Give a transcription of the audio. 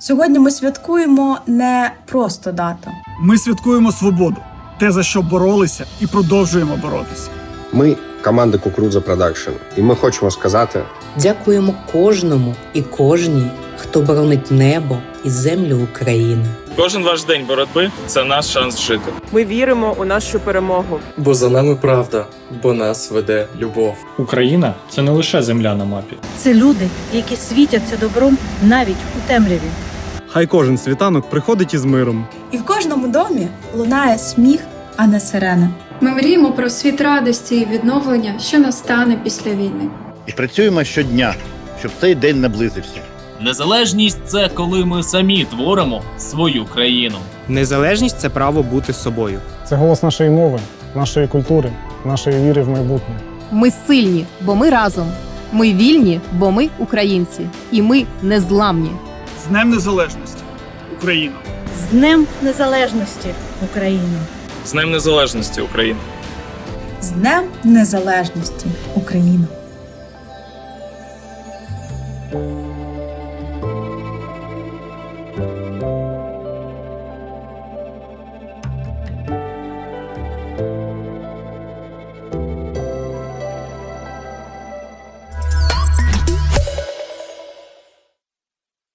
Сьогодні ми святкуємо не просто дату. Ми святкуємо свободу, те, за що боролися, і продовжуємо боротися. Ми команда Кукурудза Продакшн, і ми хочемо сказати: Дякуємо кожному і кожній, хто боронить небо і землю України. Кожен ваш день боротьби це наш шанс жити. Ми віримо у нашу перемогу. Бо за нами правда, бо нас веде любов. Україна це не лише земля на мапі. Це люди, які світяться добром навіть у темряві. Хай кожен світанок приходить із миром. І в кожному домі лунає сміх, а не сирени. Ми мріємо про світ радості і відновлення, що настане після війни. І працюємо щодня, щоб цей день наблизився. Незалежність це коли ми самі творимо свою країну. Незалежність це право бути собою. Це голос нашої мови, нашої культури, нашої віри в майбутнє. Ми сильні, бо ми разом. Ми вільні, бо ми українці, і ми незламні. З Днем Незалежності, Україна! З Днем Незалежності Україна! З Днем Незалежності Україна! З Днем Незалежності Україна!